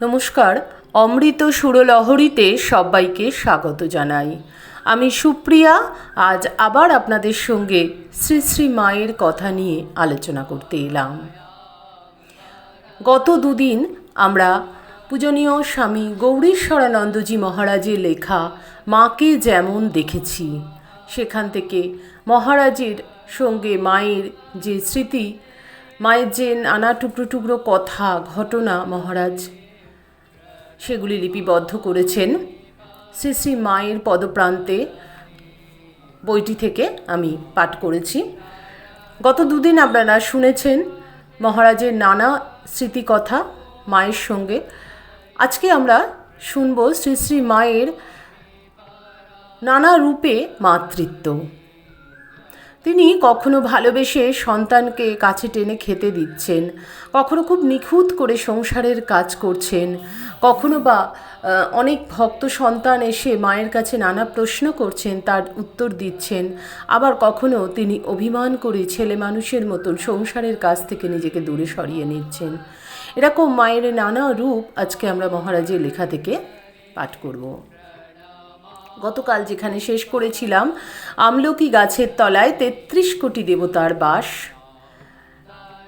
নমস্কার, অমৃত সুরলহরীতে সবাইকে স্বাগত জানাই। আমি সুপ্রিয়া, আজ আবার আপনাদের সঙ্গে শ্রী শ্রী মায়ের কথা নিয়ে আলোচনা করতে এলাম। গত দুদিন আমরা পূজনীয় স্বামী গৌরীশ্বরানন্দজি মহারাজের লেখা মাকে যেমন দেখেছি সেখান থেকে। মহারাজের সঙ্গে মায়ের যে স্মৃতি, মায়ের যে নানা টুকরো টুকরো কথা, ঘটনা মহারাজ সেগুলি লিপিবদ্ধ করেছেন। শ্রী শ্রী মায়ের পদপ্রান্তে বইটি থেকে আমি পাঠ করেছি। গত দুদিন আপনারা শুনেছেন মহারাজের নানা স্মৃতিকথা মায়ের সঙ্গে। আজকে আমরা শুনব শ্রী শ্রী মায়ের নানা রূপে মাতৃত্ব। তিনি কখনো ভালোবেসে সন্তানকে কাছে টেনে খেতে দিচ্ছেন, কখনো খুব নিখুঁত করে সংসারের কাজ করছেন, কখনো বা অনেক ভক্ত সন্তান এসে মায়ের কাছে নানা প্রশ্ন করছেন, তার উত্তর দিচ্ছেন, আবার কখনো তিনি অভিমান করে ছেলে মানুষের মতন সংসারের কাছ থেকে নিজেকে দূরে সরিয়ে নিচ্ছেন। এরকম মায়ের নানা রূপ আজকে আমরা মহারাজের লেখা থেকে পাঠ করব। গতকাল যেখানে শেষ করেছিলাম, আমলকি গাছের তলায় তেত্রিশ কোটি দেবতার বাস।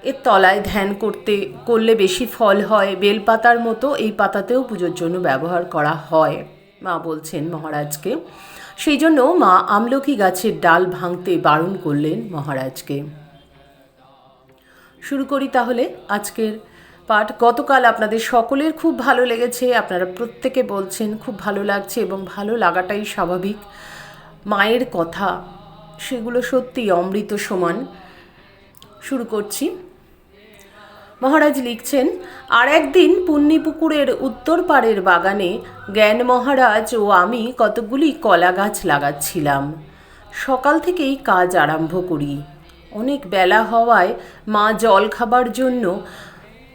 এর তলায় ধ্যান করতে, করলে বেশি ফল হয়, বেলপাতার মতো এই পাতাতেও পুজোর জন্য ব্যবহার করা হয়, মা বলছেন মহারাজকে। সেই জন্য মা আমলকি গাছের ডাল ভাঙতে বারণ করলেন মহারাজকে। শুরু করি তাহলে আজকের পাঠ গতকাল আপনাদের সকলের খুব ভালো লেগেছে। আপনারা প্রত্যেকে বলছেন, খুব ভালো লাগছে এবং ভালো লাগাটাই স্বাভাবিক। মায়ের কথা, সেগুলো সত্যিই অমৃত সমান। শুরু করছি। মহারাজ লিখছেন, আর একদিন পুণ্যিপুকুরের উত্তর পাড়ের বাগানে জ্ঞান মহারাজ ও আমি কতগুলি কলা গাছ লাগাচ্ছিলাম। সকাল থেকেই কাজ আরম্ভ করি। অনেক বেলা হওয়ায় মা জল খাবার জন্য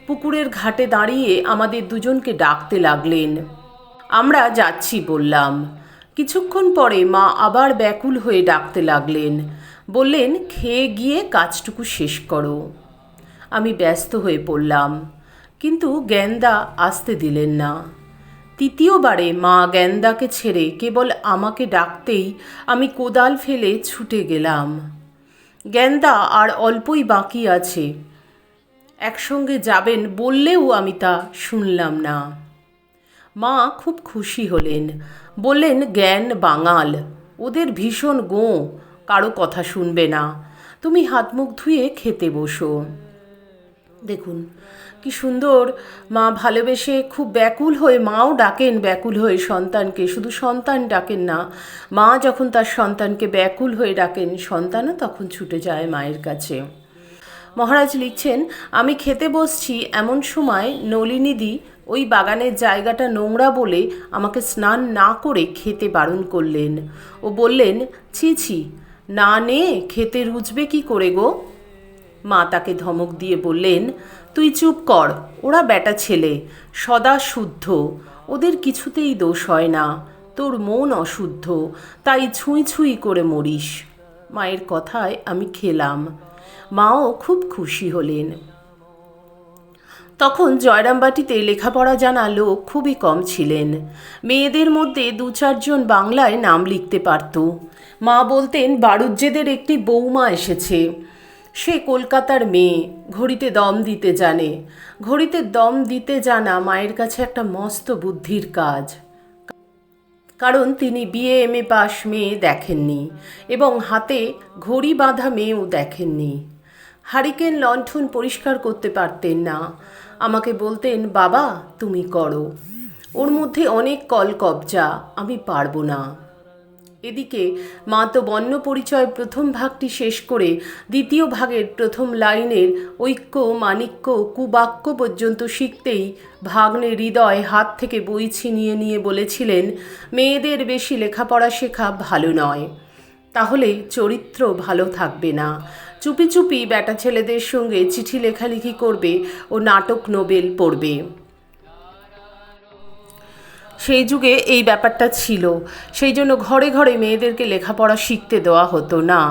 পুকুরের ঘাটে দাঁড়িয়ে আমাদের দুজনকে ডাকতে লাগলেন। আমরা যাচ্ছি বললাম। কিছুক্ষণ পরে মা আবার ব্যাকুল হয়ে ডাকতে লাগলেন। বললেন, খেয়ে গিয়ে কাজটুকু শেষ করো। আমি ব্যস্ত হয়ে পড়লাম। কিন্তু জ্ঞানদা আসতে দিলেন না। তৃতীয়বারে মা জ্ঞানদাকে ছেড়ে কেবল আমাকে ডাকতেই আমি কোদাল ফেলে ছুটে গেলাম। জ্ঞানদা আর অল্পই বাকি আছে। একসঙ্গে যাবেন বললেও আমি তা শুনলাম না। মা খুব খুশি হলেন। বললেন, জ্ঞান বাঙাল। ওদের ভীষণ গোঁ। কারও কথা শুনবে না। তুমি হাত মুখ ধুয়ে খেতে বসো। দেখুন, কি সুন্দর। মা ভালোবেসে খুব ব্যাকুল হয়ে, মাও ডাকেন ব্যাকুল হয়ে সন্তানকে। শুধু সন্তান ডাকেন না, মা যখন তার সন্তানকে ব্যাকুল হয়ে ডাকেন, সন্তানও তখন ছুটে যায় মায়ের কাছে। মহারাজ লিখছেন, আমি খেতে বসছি এমন সময় নলিনীদি ওই বাগানের জায়গাটা নোংরা বলে আমাকে স্নান না করে খেতে বারণ করলেন। ও বললেন, ছি ছি, না নে, খেতে রুচবে কি করে গো? মা তাকে ধমক দিয়ে বললেন, তুই চুপ কর, ওরা বেটা ছেলে, সদা শুদ্ধ, ওদের কিছুতেই দোষ হয় না, তোর মন অশুদ্ধ, তাই ছুঁই ছুঁই করে মরিস। মায়ের কথায় আমি খেলাম। মাও খুব খুশি হলেন। তখন জয়রামবাটিতে লেখাপড়া জানা লোক খুবই কম ছিলেন। মেয়েদের মধ্যে দু চারজন বাংলায় নাম লিখতে পারত। মা বলতেন বাড়ুজ্যেদের একটি বৌমা এসেছে। সে কলকাতার মেয়ে, ঘড়িতে দম দিতে জানে। ঘড়িতে দম দিতে জানা মায়ের কাছে একটা মস্ত বুদ্ধির কাজ। কারণ তিনি বিএ এম এ পাস মেয়ে দেখেননি এবং হাতে ঘড়ি বাঁধা মেয়েও দেখেননি। হারিকেন লণ্ঠন পরিষ্কার করতে পারতেন না। আমাকে বলতেন, বাবা, তুমি করো। ওর মধ্যে অনেক কল কবজা আমি পারব না। এদিকে মা তো বর্ণ পরিচয় প্রথম ভাগটি শেষ করে দ্বিতীয় ভাগের প্রথম লাইনের ঐক্য মানিক্য কুবাক্য পর্যন্ত শিখতেই ভাগ্নে হৃদয় হাত থেকে বই ছিনিয়ে নিয়ে বলেছিলেন, মেয়েদের বেশি লেখাপড়া শেখা ভালো নয়। তাহলে চরিত্র ভালো থাকবে না। চুপি চুপি বেটা ছেলেদের সঙ্গে চিঠি লেখালেখি করবে ও নাটক নোবেল পড়বে। সেই যুগে এই ব্যাপারটা ছিল। সেই জন্য ঘরে ঘরে মেয়েদেরকে লেখাপড়া শিখতে দেওয়া হতো না।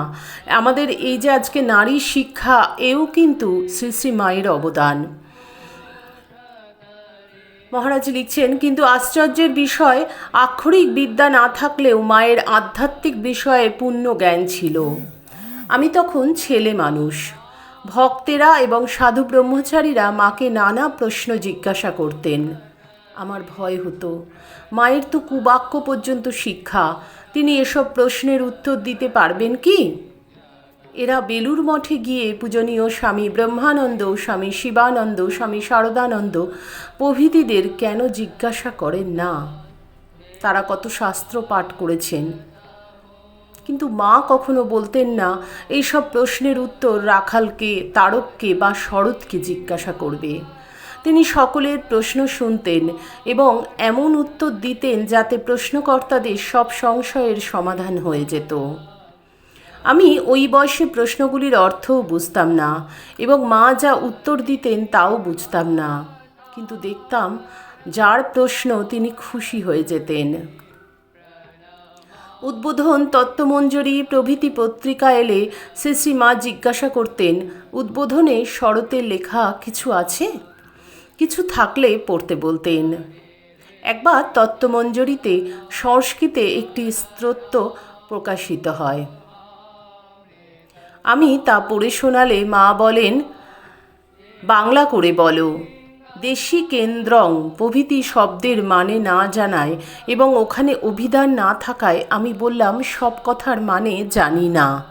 আমাদের এই যে আজকে নারী শিক্ষা, এও কিন্তু শ্রী শ্রী মায়ের অবদান। মহারাজ লিখছেন, কিন্তু আশ্চর্যের বিষয়, আক্ষরিক বিদ্যা না থাকলেও মায়ের আধ্যাত্মিক বিষয়ে পূর্ণ জ্ঞান ছিল। আমি তখন ছেলে মানুষ। ভক্তেরা এবং সাধু ব্রহ্মচারীরা মাকে নানা প্রশ্ন জিজ্ঞাসা করতেন। আমার ভয় হতো। মায়ের তো কুবাক্য পর্যন্ত শিক্ষা। তিনি এসব প্রশ্নের উত্তর দিতে পারবেন কি? এরা বেলুর মঠে গিয়ে পূজনীয় স্বামী ব্রহ্মানন্দ, স্বামী শিবানন্দ, স্বামী শারদানন্দ প্রভৃতিদের কেন জিজ্ঞাসা করেন না? তারা কত শাস্ত্র পাঠ করেছেন। কিন্তু মা কখনো বলতেন না, এইসব প্রশ্নের উত্তর রাখালকে, তারককে বা শরৎকে জিজ্ঞাসা করবে। তিনি সকলের প্রশ্ন শুনতেন এবং এমন উত্তর দিতেন যাতে প্রশ্নকর্তাদের সব সংশয়ের সমাধান হয়ে যেত। আমি ওই বয়সে প্রশ্নগুলির অর্থও বুঝতাম না এবং মা যা উত্তর দিতেন তাও বুঝতাম না। কিন্তু দেখতাম, যার প্রশ্ন তিনি খুশি হয়ে যেতেন। উদ্বোধন তত্ত্বমঞ্জুরি প্রভৃতি পত্রিকা এলে শ্রী শ্রী মা জিজ্ঞাসা করতেন, উদ্বোধনে শরতের লেখা কিছু আছে? কিছু থাকলে পড়তে বলতেন। একবার তত্ত্বমঞ্জরিতে সংস্কৃতে একটি স্তোত্র প্রকাশিত হয়। আমি তা পড়ে শোনালে মা বলেন, বাংলা করে বলো। দেশি কেন্দ্রং প্রভৃতি শব্দের মানে না জানায় এবং ওখানে অভিধান না থাকায় আমি বললাম, সব কথার মানে জানি না।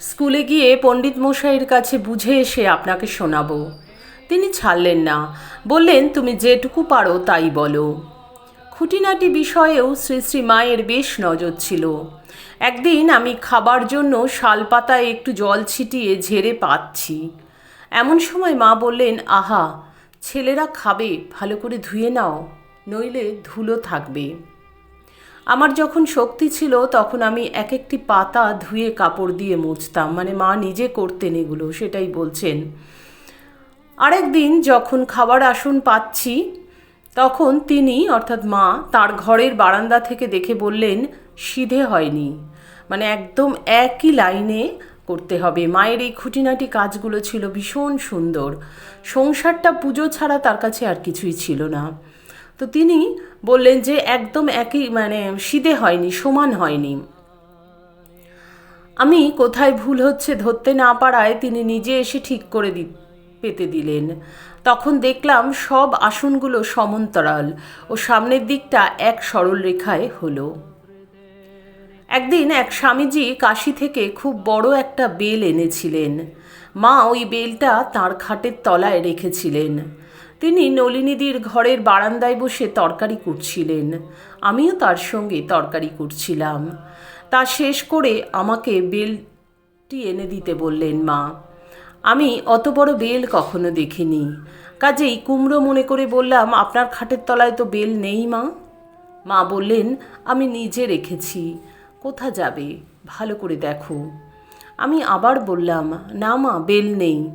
স্কুলে গিয়ে পণ্ডিত মশাইয়ের কাছে বুঝে এসে আপনাকে শোনাবো। তিনি ছাড়লেন না। বললেন, তুমি যেটুকু পারো তাই বলো। খুঁটিনাটি বিষয়েও শ্রী শ্রী মায়ের বেশ নজর ছিল। একদিন আমি খাবার জন্য শালপাতায় একটু জল ছিটিয়ে ঝেড়ে পাচ্ছি। এমন সময় মা বললেন, আহা, ছেলেরা খাবে, ভালো করে ধুয়ে নাও, নইলে ধুলো থাকবে। আমার যখন শক্তি ছিল, তখন আমি এক একটি পাতা ধুয়ে কাপড় দিয়ে মুছতাম। মানে মা নিজে করতেন এগুলো, সেটাই বলছেন। আরেক দিন যখন খাবার আসন পাচ্ছি, তখন তিনি, অর্থাৎ মা, তার ঘরের বারান্দা থেকে দেখে বললেন, সিধে হয়নি। মানে একদম একই লাইনে করতে হবে। মায়ের এই খুঁটিনাটি কাজগুলো ছিল ভীষণ সুন্দর। সংসারটা পুজো ছাড়া তার কাছে আর কিছুই ছিল না। তো তিনি বললেন যে একদম একই মানে সিধে হয়নি, সমান হয়নি। আমি কোথায় ভুল হচ্ছে ধরতে না পারায় তিনি নিজে এসে ঠিক করে দি পেতে দিলেন। তখন দেখলাম সব আসনগুলো সমান্তরাল ও সামনের দিকটা এক সরল রেখায় হলো। একদিন এক স্বামীজি কাশি থেকে খুব বড় একটা বেল এনেছিলেন। মা ওই বেলটা তার খাটের তলায় রেখেছিলেন। তিনি নলিনীদির ঘরের বারান্দায় বসে তরকারি করছিলেন। আমিও তার সঙ্গে তরকারি করছিলাম। তা শেষ করে আমাকে বেলটি এনে দিতে বললেন মা। আমি অত বড় বেল কখনো দেখিনি। কাজেই কুমড়ো মনে করে বললাম, আপনার খাটের তলায় তো বেল নেই মা? মা বললেন, আমি নিজে রেখেছি। কোথা যাবে? ভালো করে দেখো। আমি আবার বললাম, না মা, বেল নেই।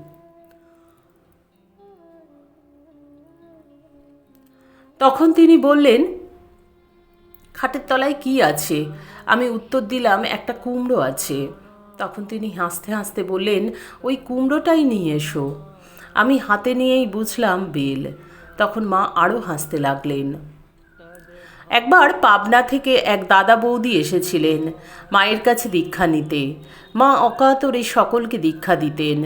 তখন তিনি বললেন, খাটের তলায় কি আছে? আমি উত্তর দিলাম, একটা কুমড়ো আছে। তখন তিনি হাসতে হাসতে বললেন, ওই কুমড়োটাই নিয়ে এসো। আমি হাতে নিয়েই বুঝলাম, বেল। তখন মা আরও হাসতে লাগলেন। একবার পাবনা থেকে এক দাদা বৌদি এসেছিলেন, মায়ের কাছে দীক্ষা নিতে। মা অকাতরে সকলকে দীক্ষা দিতেন।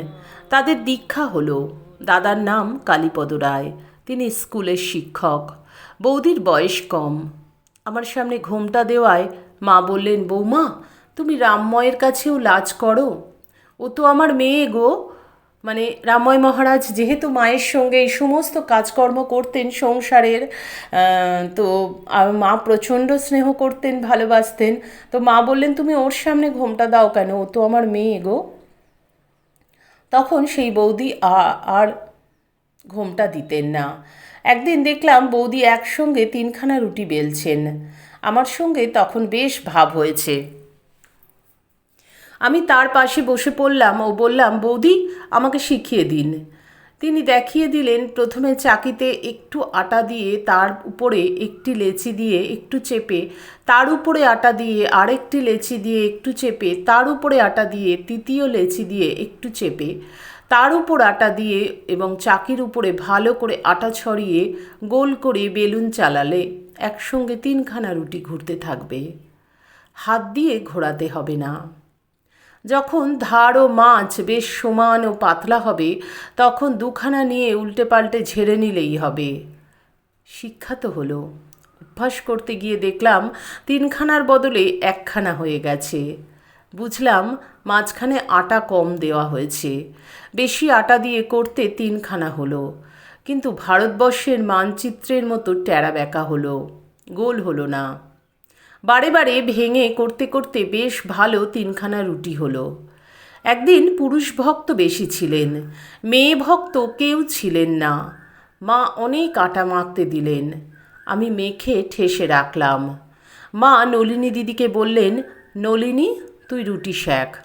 তাদের দীক্ষা হলো, দাদার নাম কালীপদ রায়, তিনি স্কুলের শিক্ষক। বৌদির বয়স কম। আমার সামনে ঘোমটা দেওয়ায় মা বললেন, বৌমা, তুমি রামময়ের কাছেও লাজ করো? ও তো আমার মেয়ে গো। মানে রামময় মহারাজ যেহেতু মায়ের সঙ্গে এই সমস্ত কাজকর্ম করতেন সংসারের তো মা প্রচণ্ড স্নেহ করতেন, ভালোবাসতেন। তো মা বললেন, তুমি ওর সামনে ঘোমটা দাও কেন? ও তো আমার মেয়ে গো। তখন সেই বৌদি আর ঘোমটা দিতেন না। একদিন দেখলাম বৌদি একসঙ্গে তিনখানা রুটি বেলছেন। আমার সঙ্গে তখন বেশ ভাব হয়েছে। আমি তার পাশে বসে পড়লাম ও বললাম, বৌদি, আমাকে শিখিয়ে দিন। তিনি দেখিয়ে দিলেন, প্রথমে চাকিতে একটু আটা দিয়ে তার উপরে একটি লেচি দিয়ে একটু চেপে, তার উপরে আটা দিয়ে আরেকটি লেচি দিয়ে একটু চেপে, তার উপরে আটা দিয়ে তৃতীয় লেচি দিয়ে একটু চেপে, তার উপর আটা দিয়ে এবং চাকির উপরে ভালো করে আটা ছড়িয়ে গোল করে বেলুন চালালে একসঙ্গে তিনখানা রুটি ঘুরতে থাকবে। হাত দিয়ে ঘোরাতে হবে না। যখন ধার ও মাছ বেশ সমান ও পাতলা হবে, তখন দুখানা নিয়ে উল্টে পাল্টে ঝেড়ে নিলেই হবে। শিক্ষা তো হলো। অভ্যাস করতে গিয়ে দেখলাম তিনখানার বদলে একখানা হয়ে গেছে। বুঝলাম মাঝখানে আটা কম দেওয়া হয়েছে। বেশি আটা দিয়ে করতে তিনখানা হলো। কিন্তু ভারতবর্ষের মানচিত্রের মতো ট্যাড়া ব্যাকা হলো। গোল হলো না। বারে বারে ভেঙে করতে করতে বেশ ভালো তিনখানা রুটি হলো। একদিন পুরুষ ভক্ত বেশি ছিলেন, মেয়ে ভক্ত কেউ ছিলেন না। মা অনেক আটা মাখতে দিলেন, আমি মেখে ঠেসে রাখলাম। মা নলিনী দিদিকে বললেন, নলিনী, তুই রুটি শেখ।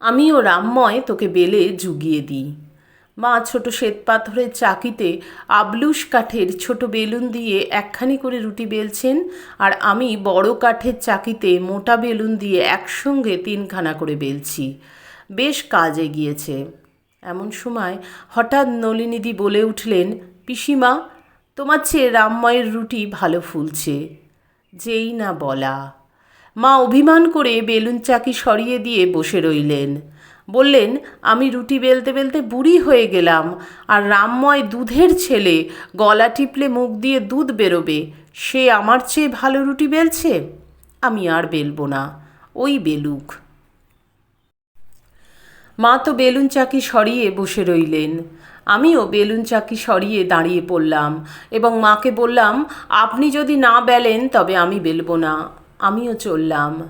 আমিও রামময় তোকে বেলে জুগিয়ে দিই। মা ছোট শ্বেত পাথরের চাকিতে আবলুস কাঠের ছোট বেলুন দিয়ে একখানি করে রুটি বেলছেন আর আমি বড় কাঠের চাকিতে মোটা বেলুন দিয়ে একসঙ্গে তিনখানা করে বেলছি। বেশ কাজ এগিয়েছে। এমন সময় হঠাৎ নলিনীদি বলে উঠলেন, পিসিমা, তোমার চেয়ে রামময়ের রুটি ভালো ফুলছে। যেই না বলা। মা অভিমান করে বেলুন চাকি সরিয়ে দিয়ে বসে রইলেন। বললেন, আমি রুটি বেলতে বেলতে বুড়ি হয়ে গেলাম, আর রামময় দুধের ছেলে গলা টিপলে মুখ দিয়ে দুধ বেরোবে, সে আমার চেয়ে ভালো রুটি বেলছে? আমি আর বেলবো না। ওই বেলুক। মা তো বেলুন চাকি সরিয়ে বসে রইলেন। আমিও বেলুন চাকি সরিয়ে দাঁড়িয়ে পড়লাম এবং মাকে বললাম, আপনি যদি না বেলেন তবে আমি বেলবো না। আমিও চললাম।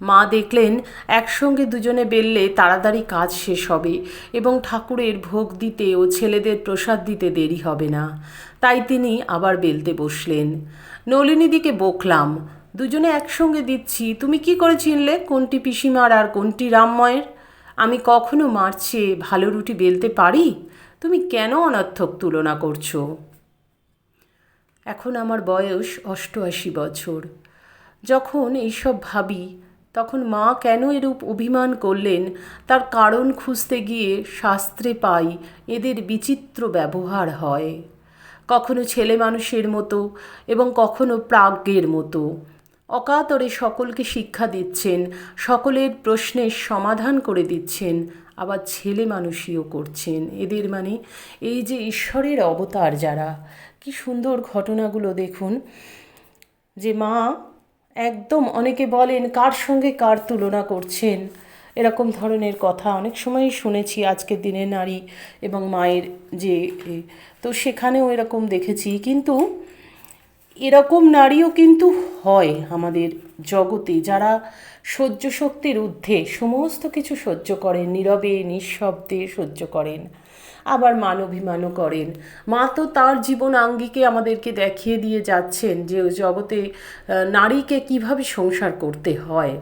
মা দেখলেন একসঙ্গে দুজনে বেললে তাড়াতাড়ি কাজ শেষ হবে এবং ঠাকুরের ভোগ দিতে ও ছেলেদের প্রসাদ দিতে দেরি হবে না। তাই তিনি আবার বেলতে বসলেন। নলিনীদিকে বকলাম, দুজনে একসঙ্গে দিচ্ছি, তুমি কি করে চিনলে কোনটি পিসিমার আর কোনটি রামময়ের? আমি কখনো মারছে ভালো রুটি বেলতে পারি? তুমি কেন অনর্থক তুলনা করছ? এখন আমার বয়স অষ্টআশি বছর। যখন এইসব ভাবি তখন মা কেন এরূপ অভিমান করলেন? তার কারণ খুঁজতে গিয়ে শাস্ত্রে পাই, এদের বিচিত্র ব্যবহার হয়। কখনো ছেলে মানুষের মতো এবং কখনো প্রাজ্ঞের মতো। অকাতরে সকলকে শিক্ষা দিচ্ছেন, সকলের প্রশ্নের সমাধান করে দিচ্ছেন, আবার ছেলে মানুষইও করছেন। এদের মানে এই যে ঈশ্বরের অবতার যারা। কি সুন্দর ঘটনাগুলো দেখুন যে মা একদম অনেকে বলেন, কার সঙ্গে কার তুলনা করছেন? এরকম ধরনের কথা অনেক সময়ই শুনেছি আজকের দিনে নারী এবং মায়ের যে তো সেখানেও এরকম দেখেছি। কিন্তু এরকম নারীও কিন্তু হয় আমাদের জগতে। যারা সহ্য শক্তির ঊর্ধ্বে সমস্ত কিছু সহ্য করেন, নীরবে, নিঃশব্দে সহ্য করেন। আবার মান অভিমানও করেন। মা তো তার জীবন আঙ্গিকে আমাদেরকে দেখিয়ে দিয়ে যাচ্ছেন যে জগতে নারীকে কীভাবে সংসার করতে হয়।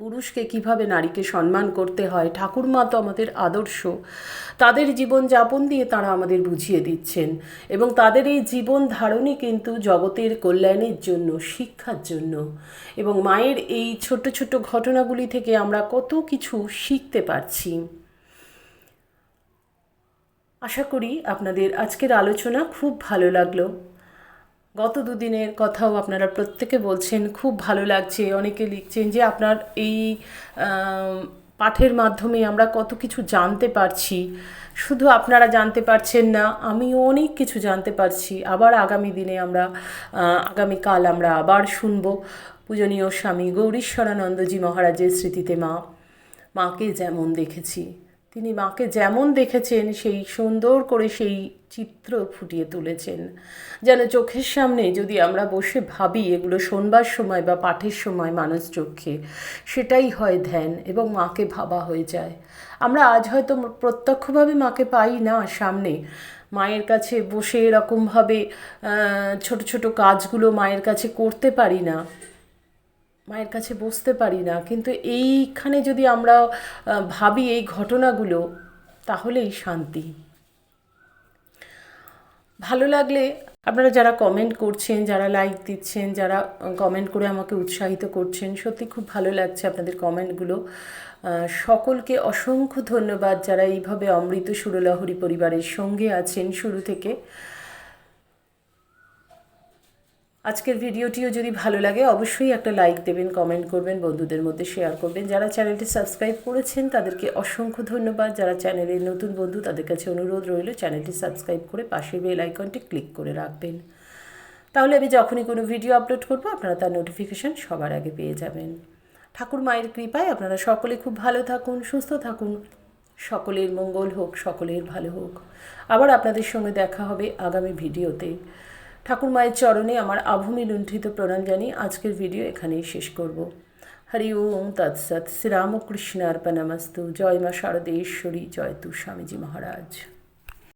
পুরুষকে কীভাবে নারীকে সম্মান করতে হয়। ঠাকুরমা তো আমাদের আদর্শ। তাদের জীবন যাপন দিয়ে তারা আমাদের বুঝিয়ে দিচ্ছেন। এবং তাদের এই জীবন ধারণই কিন্তু জগতের কল্যাণের জন্য, শিক্ষার জন্য। এবং মায়ের এই ছোট ছোট ঘটনাগুলি থেকে আমরা কত কিছু শিখতে পারছি। আশা করি আপনাদের আজকের আলোচনা খুব ভালো লাগল। গত দুদিনের কথাও আপনারা প্রত্যেকে বলছেন, খুব ভালো লাগছে। অনেকে লিখছেন যে আপনার এই পাঠের মাধ্যমে আমরা কত কিছু জানতে পারছি। শুধু আপনারা জানতে পারছেন না, আমিও অনেক কিছু জানতে পারছি। আবার আগামী দিনে আমরা আগামীকাল আমরা আবার শুনব। পূজনীয় স্বামী গৌরীশ্বরানন্দজি মহারাজের স্মৃতিতে মা, মাকে যেমন দেখেছি। তিনি মাকে যেমন দেখেছেন, সেই সুন্দর করে সেই চিত্র ফুটিয়ে তুলেছেন। যেন চোখের সামনে যদি আমরা বসে ভাবি এগুলো শোনবার সময় বা পাঠের সময় মানুষ চোখে, সেটাই হয় ধ্যান এবং মাকে ভাবা হয়ে যায়। আমরা আজ হয়তো প্রত্যক্ষভাবে মাকে পাই না সামনে। মায়ের কাছে বসে এরকমভাবে ছোট ছোট কাজগুলো মায়ের কাছে করতে পারি না। মায়ের কাছে বসতে পারি না। কিন্তু এইখানে যদি আমরা ভাবি এই ঘটনাগুলো তাহলেই শান্তি। ভালো লাগলে আপনারা যারা কমেন্ট করছেন, যারা লাইক দিচ্ছেন, যারা কমেন্ট করে আমাকে উৎসাহিত করছেন, সত্যি খুব ভালো লাগছে আপনাদের কমেন্টগুলো সকলকে অসংখ্য ধন্যবাদ যারা এইভাবে অমৃত সুরলহরী পরিবারের সঙ্গে আছেন শুরু থেকে। আজকের ভিডিওটিও যদি ভালো লাগে, অবশ্যই একটা লাইক দেবেন কমেন্ট করবেন, বন্ধুদের মধ্যে শেয়ার করবেন। যারা চ্যানেলটি সাবস্ক্রাইব করেছেন, তাদেরকে অসংখ্য ধন্যবাদ। যারা চ্যানেলের নতুন বন্ধু, তাদের কাছে অনুরোধ রইল চ্যানেলটি সাবস্ক্রাইব করে পাশের বেল আইকনটি ক্লিক করে রাখবেন। তাহলে আমি যখনই কোনো ভিডিও আপলোড করব, আপনারা তার নোটিফিকেশান সবার আগে পেয়ে যাবেন। ঠাকুর মায়ের কৃপায় আপনারা সকলে খুব ভালো থাকুন, সুস্থ থাকুন। সকলের মঙ্গল হোক, সকলের ভালো হোক। আবার আপনাদের সঙ্গে দেখা হবে আগামী ভিডিওতে ঠাকুর মায়ের চরণে আমার আভূমি লুণ্ঠিত প্রণাম জানিয়ে আজকের ভিডিও এখানেই শেষ করব। হরি ওম তৎসৎ শ্রীরামকৃষ্ণ অর্পণামস্তু জয় মা শারদেশ্বরী, জয় তু স্বামীজি মহারাজ।